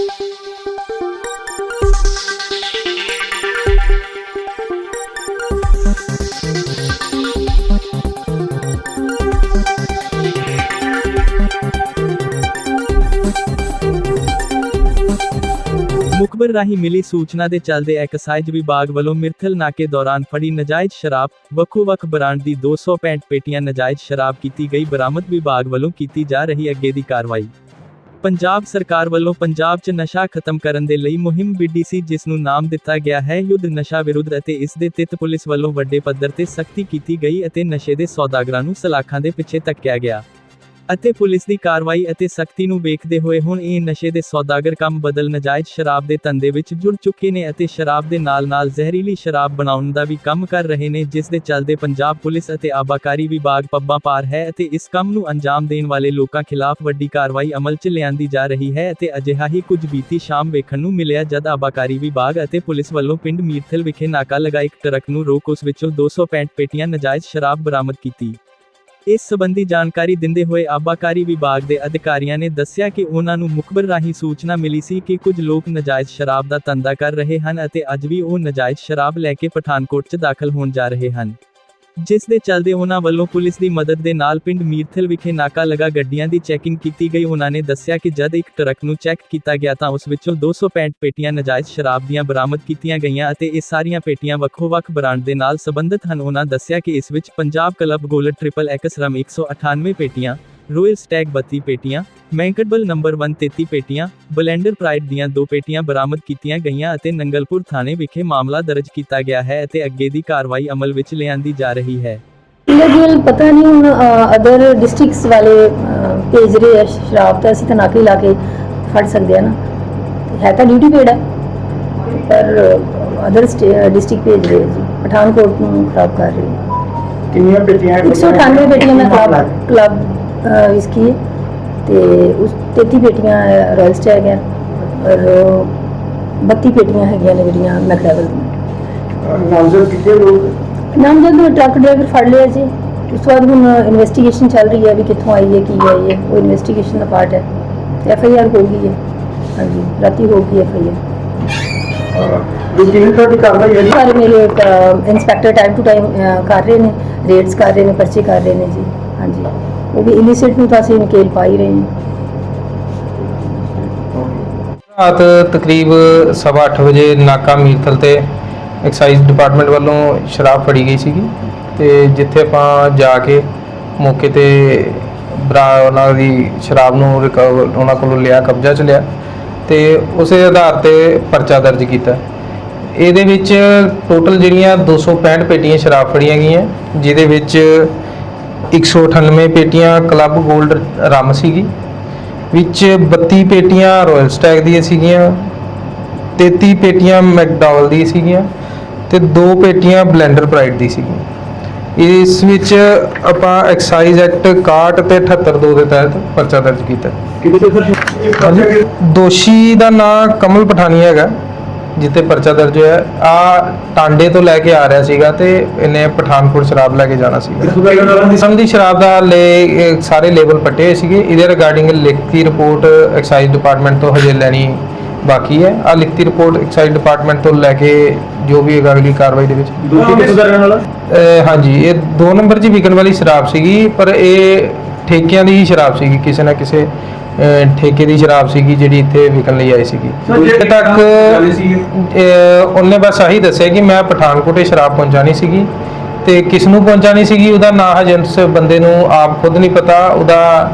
ਮੁਖਬਰ ਰਾਹੀਂ ਮਿਲੀ ਸੂਚਨਾ ਦੇ ਚੱਲਦੇ ਐਕਸਾਈਜ਼ ਵਿਭਾਗ ਵੱਲੋਂ ਮਿਰਥਲ ਨਾਕੇ ਦੌਰਾਨ ਫੜੀ ਨਜਾਇਜ਼ ਸ਼ਰਾਬ, ਵੱਖੋ-ਵੱਖ ਬ੍ਰਾਂਡ ਦੀ 265 ਪੇਟੀਆਂ ਨਜਾਇਜ਼ ਸ਼ਰਾਬ ਕੀਤੀ ਗਈ ਬਰਾਮਦ ਵਿਭਾਗ ਵੱਲੋਂ ਕੀਤੀ ਜਾ ਰਹੀ ਅੱਗੇ ਦੀ ਕਾਰਵਾਈ। ਪੰਜਾਬ ਸਰਕਾਰ ਵੱਲੋਂ ਪੰਜਾਬ 'ਚ ਨਸ਼ਾ ਖਤਮ ਕਰਨ ਦੇ ਲਈ ਮੁਹਿੰਮ ਬੀਡੀਸੀ ਜਿਸ ਨੂੰ ਨਾਮ ਦਿੱਤਾ ਗਿਆ ਹੈ ਯੁੱਧ ਨਸ਼ਾ ਵਿਰੁੱਧ ਅਤੇ ਇਸ ਦੇ ਤਿੱਤ ਪੁਲਿਸ ਵੱਲੋਂ ਵੱਡੇ ਪੱਧਰ ਤੇ ਸਖਤੀ ਕੀਤੀ ਗਈ ਅਤੇ ਨਸ਼ੇ ਦੇ ਸੌਦਾਗਰਾਂ ਨੂੰ ਸਲਾਖਾਂ ਦੇ ਪਿੱਛੇ ਧੱਕਿਆ ਗਿਆ। ਅਤੇ ਪੁਲਿਸ ਦੀ ਕਾਰਵਾਈ ਅਤੇ ਸਖਤੀ ਨੂੰ ਵੇਖਦੇ ਹੋਏ ਹੁਣ ਇਹ ਨਸ਼ੇ ਦੇ ਸੌਦਾਗਰ ਕੰਮ ਬਦਲ ਨਜਾਇਜ਼ ਸ਼ਰਾਬ ਦੇ ਧੰਦੇ ਵਿੱਚ ਜੁੜ ਚੁੱਕੇ ਨੇ ਅਤੇ ਸ਼ਰਾਬ ਦੇ ਨਾਲ-ਨਾਲ ਜ਼ਹਿਰੀਲੀ ਸ਼ਰਾਬ ਬਣਾਉਣ ਦਾ ਵੀ ਕੰਮ ਕਰ ਰਹੇ ਨੇ, ਜਿਸ ਦੇ ਚੱਲਦੇ ਪੰਜਾਬ ਪੁਲਿਸ ਅਤੇ ਆਬਾਕਾਰੀ ਵਿਭਾਗ ਪੱਬਾਂ ਪਾਰ ਹੈ ਅਤੇ ਇਸ ਕੰਮ ਨੂੰ ਅੰਜਾਮ ਦੇਣ ਵਾਲੇ ਲੋਕਾਂ ਖਿਲਾਫ ਵੱਡੀ ਕਾਰਵਾਈ ਅਮਲ 'ਚ ਲਿਆਂਦੀ ਜਾ ਰਹੀ ਹੈ ਅਤੇ ਅਜਿਹਾ ਹੀ ਕੁਝ ਬੀਤੀ ਸ਼ਾਮ ਵੇਖਣ ਨੂੰ ਮਿਲਿਆ ਜਦ ਆਬਾਕਾਰੀ ਵਿਭਾਗ ਅਤੇ ਪੁਲਿਸ ਵੱਲੋਂ ਪਿੰਡ ਮੀਰਥਲ ਵਿਖੇ ਨਾਕਾ ਲਗਾ ਇੱਕ ਟਰੱਕ ਨੂੰ ਰੋਕ ਉਸ ਵਿੱਚੋਂ 265 ਪੇਟੀਆਂ ਨਜਾਇਜ਼ ਸ਼ਰਾਬ ਬਰਾਮਦ ਕੀਤੀ। ਇਸ ਸਬੰਧੀ ਜਾਣਕਾਰੀ ਦਿੰਦੇ ਹੋਏ ਆਬਾਕਾਰੀ ਵਿਭਾਗ ਦੇ ਅਧਿਕਾਰੀਆਂ ਨੇ ਦੱਸਿਆ ਕਿ ਉਹਨਾਂ ਨੂੰ ਮੁਖਬਰ ਰਾਹੀਂ ਸੂਚਨਾ ਮਿਲੀ ਸੀ ਕਿ ਕੁਝ ਲੋਕ ਨਜਾਇਜ਼ ਸ਼ਰਾਬ ਦਾ ਧੰਦਾ ਕਰ ਰਹੇ ਹਨ ਅਤੇ ਅੱਜ ਵੀ ਉਹ ਨਜਾਇਜ਼ ਸ਼ਰਾਬ ਲੈ ਕੇ ਪਠਾਨਕੋਟ 'ਚ ਦਾਖਲ ਹੋਣ ਜਾ ਰਹੇ ਹਨ। ਜਿਸ ਦੇ ਚੱਲਦੇ ਉਹਨਾਂ ਵੱਲੋਂ ਪੁਲਿਸ ਦੀ ਮਦਦ ਦੇ ਨਾਲ ਪਿੰਡ ਮੀਰਥਲ ਵਿਖੇ ਨਾਕਾ ਲਗਾ ਗੱਡੀਆਂ ਦੀ ਚੈਕਿੰਗ ਕੀਤੀ ਗਈ। ਉਹਨਾਂ ਨੇ ਦੱਸਿਆ ਕਿ ਜਦ ਇੱਕ ਟਰੱਕ ਨੂੰ ਚੈੱਕ ਕੀਤਾ ਗਿਆ ਤਾਂ ਉਸ ਵਿੱਚੋਂ 265 ਪੇਟੀਆਂ ਨਜਾਇਜ਼ ਸ਼ਰਾਬ ਦੀਆਂ ਬਰਾਮਦ ਕੀਤੀਆਂ ਗਈਆਂ ਅਤੇ ਇਹ ਸਾਰੀਆਂ ਪੇਟੀਆਂ ਵੱਖੋ-ਵੱਖ ਬ੍ਰਾਂਡ ਦੇ ਨਾਲ ਸੰਬੰਧਿਤ ਹਨ। ਉਹਨਾਂ ਦੱਸਿਆ ਕਿ ਇਸ ਵਿੱਚ Punjab club gold triple X rum 198 ਪੇਟੀਆਂ ਰੋਇਲ ਸਟੈਗ 32 ਪੇਟੀਆਂ ਮੈਂਕਡਬਲ ਨੰਬਰ 133 ਪੇਟੀਆਂ ਬਲੈਂਡਰ ਪ੍ਰਾਈਡ ਦੀਆਂ ਦੋ ਪੇਟੀਆਂ ਬਰਾਮਦ ਕੀਤੀਆਂ ਗਈਆਂ ਅਤੇ ਨੰਗਲਪੁਰ ਥਾਣੇ ਵਿਖੇ ਮਾਮਲਾ ਦਰਜ ਕੀਤਾ ਗਿਆ ਹੈ ਅਤੇ ਅੱਗੇ ਦੀ ਕਾਰਵਾਈ ਅਮਲ ਵਿੱਚ ਲਿਆਂਦੀ ਜਾ ਰਹੀ ਹੈ। ਇਲੀਗਲ ਪਤਾ ਨਹੀਂ ਹੁਣ ਅਦਰ ਡਿਸਟ੍ਰਿਕਟਸ ਵਾਲੇ ਭੇਜ ਰਹੇ ਆ ਸ਼ਰਾਬ ਤਾਂ ਅਸੀਂ ਤਾਂ ਨਾਕੇ ਲਾ ਕੇ ਫੜ ਸਕਦੇ ਆ ਨਾ। ਹੈ ਤਾਂ ਡਿਊਟੀ ਪੇਡ ਹੈ ਪਰ ਅਦਰ ਡਿਸਟ੍ਰਿਕਟ ਭੇਜ ਰਹੇ ਜੀ। ਪਠਾਨਕੋਟ ਨੂੰ ਖਰਾਬ ਕਰ ਰਹੇ। ਕਿੰਨੀਆਂ ਪੇਟੀਆਂ 198 ਬੇਟੀਆਂ ਮੈਂ ਕਲੱਬ है ਉਸ 33 ਬੇਟੀਆਂ ਰਾਇਲ ਸਟੈਗ ਹੈ ਔਰ 32 ਪੇਟੀਆਂ ਹੈਗੀਆਂ ਨੇ ਜਿਹੜੀਆਂ ਮੈਕਡੈਵਲ ਦੀਆਂ। ਨਾਮਜ਼ਦ ਕਿਤੇ ਲੋਕ? ਨਾਮਜ਼ਦ ਟਰੱਕ ਡਰਾਈਵਰ ਫੜ ਲਿਆ ਜੀ। ਉਸ ਤੋਂ ਬਾਅਦ ਹੁਣ ਇਨਵੈਸਟੀਗੇਸ਼ਨ ਚੱਲ ਰਹੀ ਹੈ ਵੀ ਕਿੱਥੋਂ ਆਈ ਹੈ ਕੀ ਆਈ ਹੈ। ਉਹ ਇਨਵੈਸਟੀਗੇਸ਼ਨ ਦਾ ਪਾਰਟ ਹੈ। ਐਫ ਆਈ ਆਰ ਹੋ ਗਈ ਹੈ। ਹਾਂਜੀ ਰਾਤੀ ਹੋ ਗਈ ਐਫ ਆਈ ਆਰ ਰੂਟੀਨ ਤੁਹਾਡੀ ਕਾਰਵਾਈ ਹੈ ਜੀ ਸਾਰੇ ਮੇਰੇ ਇਨਸਪੈਕਟਰ ਟਾਈਮ ਟੂ ਟਾਈਮ ਕਰ ਰਹੇ ਨੇ ਰੇਡਸ ਕਰ ਰਹੇ ਨੇ ਪਰਚੇ ਕਰ ਰਹੇ ਨੇ ਜੀ। ਹਾਂਜੀ। ਉਹ ਵੀ ਇਲੀਸਿਟ ਨੂੰ ਤਾਂ ਅਸੀਂ ਨਕੇਲ ਪਾ ਰਹੇ ਹਾਂ। ਰਾਤ ਤਕਰੀਬ ਸਵਾ ਅੱਠ ਵਜੇ ਨਾਕਾ ਮੀਰਥਲ ਤੇ ਐਕਸਾਈਜ਼ ਡਿਪਾਰਟਮੈਂਟ ਵੱਲੋਂ ਸ਼ਰਾਬ ਫੜੀ ਗਈ ਸੀਗੀ ਤੇ ਜਿੱਥੇ ਆਪਾਂ ਜਾ ਕੇ ਮੌਕੇ ਤੇ ਬਰਾ ਉਹਨਾਂ ਦੀ ਸ਼ਰਾਬ ਨੂੰ ਰਿਕਵਰ ਉਹਨਾਂ ਕੋਲੋਂ ਲਿਆ, ਕਬਜ਼ਾ ਚ ਲਿਆ ਤੇ ਉਸੇ ਆਧਾਰ ਤੇ ਪਰਚਾ ਦਰਜ ਕੀਤਾ। ਇਹਦੇ ਵਿੱਚ ਟੋਟਲ ਜਿਹੜੀਆਂ 265 ਪੇਟੀਆਂ ਸ਼ਰਾਬ ਫੜੀਆਂ ਗਈਆਂ, ਜਿਹਦੇ ਵਿੱਚ 198 ਪੇਟੀਆਂ ਕਲੱਬ 골ਡ ਰਮ ਸੀਗੀ ਵਿੱਚ 32 ਪੇਟੀਆਂ ਰਾਇਲ ਸਟੈਗ ਦੀਆਂ ਸੀਗੀਆਂ 33 ਪੇਟੀਆਂ ਮੈਕਡਾਵਲ ਦੀ ਸੀਗੀਆਂ ਤੇ ਦੋ ਪੇਟੀਆਂ ਬਲੈਂਡਰ ਪ੍ਰਾਈਡ ਦੀ ਸੀਗੀਆਂ। ਇਸ ਵਿੱਚ ਆਪਾਂ ਐਕਸਾਈਜ਼ ਐਕਟ 61 ਤੇ 78 ਦੋ ਤਹਿਤ ਪਰਚਾ ਦਰਜ ਕੀਤਾ। ਦੋਸ਼ੀ ਦਾ ਨਾਮ ਕਮਲ ਪਠਾਨੀ ਹੈਗਾ। ਜਿੱਤੇ ਪਰਚਾ ਦਰਜ ਹੋਇਆ ਆ ਟਾਂਡੇ ਤੋਂ ਲੈ ਕੇ ਆ ਰਿਹਾ ਸੀਗਾ ਤੇ ਇਹਨੇ ਪਠਾਨਕੋਟ ਸ਼ਰਾਬ ਲੈ ਕੇ ਜਾਣਾ ਸੀਗਾ। ਕਿਸਮ ਦੀ ਸ਼ਰਾਬ ਦਾ ਲੈ ਇਹ ਸਾਰੇ ਲੇਬਲ ਪੱਟੇ ਹੋਏ ਸੀਗੇ। ਇਹਦੇ ਰਿਗਾਰਡਿੰਗ ਲਿਖਤੀ ਰਿਪੋਰਟ ਐਕਸਾਈਜ਼ ਡਿਪਾਰਟਮੈਂਟ ਤੋਂ ਹਜੇ ਲੈਣੀ ਬਾਕੀ ਹੈ। ਆ ਲਿਖਤੀ ਰਿਪੋਰਟ ਐਕਸਾਈਜ਼ ਡਿਪਾਰਟਮੈਂਟ ਤੋਂ ਲੈ ਕੇ ਜੋ ਵੀ ਹੈਗਾ ਅਗਲੀ ਕਾਰਵਾਈ ਦੇ ਵਿੱਚ। ਦੋਸ਼ੀ ਕਿਸ ਦਾ ਰਹਿਣ ਵਾਲਾ? ਅਹ ਹਾਂਜੀ ਇਹ 2 ਨੰਬਰ 'ਚ ਵਿਕਣ ਵਾਲੀ ਸ਼ਰਾਬ ਸੀਗੀ ਪਰ ਇਹ ਠੇਕਿਆਂ ਦੀ ਹੀ ਸ਼ਰਾਬ ਸੀਗੀ ਕਿਸੇ ਨਾ ਕਿਸੇ ਅਹ, ਠੇਕੇ ਦੀ ਸ਼ਰਾਬ ਸੀਗੀ ਜਿਹੜੀ ਇੱਥੇ ਵਿਕਣ ਲਈ ਆਈ ਸੀਗੀ। ਇੱਥੇ ਤੱਕ ਅਹ, ਉਹਨੇ ਬਸ ਆਹੀ ਦੱਸਿਆ ਕਿ ਮੈਂ ਪਠਾਨਕੋਟ ਸ਼ਰਾਬ ਪਹੁੰਚਾਣੀ ਸੀਗੀ ਤੇ ਕਿਸ ਨੂੰ ਪਹੁੰਚਾਣੀ ਸੀਗੀ ਉਹਦਾ ਨਾਂ ਹਜੇ ਉਸ ਬੰਦੇ ਨੂੰ ਆਪ ਖੁਦ ਨਹੀਂ ਪਤਾ। ਉਹਦਾ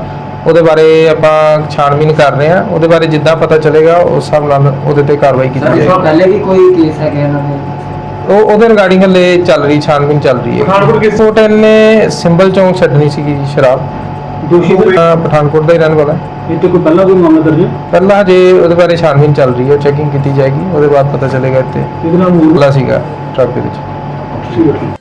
ਉਹਦੇ ਬਾਰੇ ਆਪਾਂ ਛਾਣਬੀਨ ਕਰ ਰਹੇ ਹਾਂ। ਉਹਦੇ ਬਾਰੇ ਜਿੱਦਾਂ ਪਤਾ ਚੱਲੇਗਾ ਉਸ ਹਿਸਾਬ ਨਾਲ ਉਹਦੇ ਤੇ ਕਾਰਵਾਈ ਕੀਤੀ ਜਾਏਗੀ। ਪਹਿਲੇ ਵੀ ਕੋਈ ਕੇਸ ਹੈਗੇ ਇਹਨਾਂ ਦੇ? ਉਹ ਉਹਦੇ ਰਿਗਾਰਡਿੰਗ ਹਲੇ ਚੱਲ ਰਹੀ ਛਾਣਬੀਨ ਚੱਲ ਰਹੀ ਹੈ। ਪਠਾਨਕੋਟ ਕਿਸ- ਪਠਾਨਕੋਟ ਨੇ ਸਿੰਬਲ ਚੌਂਕ ਛੱਡਣੀ ਸੀਗੀ ਜੀ ਸ਼ਰਾਬ। ਦੋਸ਼ੀ ਪਠਾਨਕੋਟ ਦਾ ਹੀ ਰਹਿਣ ਵਾਲਾ। ਹੈ। ਇੱਥੇ ਕੋਈ ਪਹਿਲਾਂ ਕੋਈ ਮਾਮਲਾ ਦਰਜ ਹੈ? ਪਹਿਲਾਂ ਜੇ ਉਹਦੇ ਬਾਰੇ ਛਾਣਬੀਨ ਚੱਲ ਰਹੀ ਹੈ ਚੈਕਿੰਗ ਕੀਤੀ ਜਾਏਗੀ ਉਹਦੇ ਬਾਅਦ ਪਤਾ ਚੱਲੇਗਾ ਇੱਥੇ। ਇਹਦੇ ਨਾਲ ਖੁੱਲਾ ਸੀਗਾ ਟਰੱਕ ਦੇ ਵਿੱਚ। ਠੀਕ ਹੈ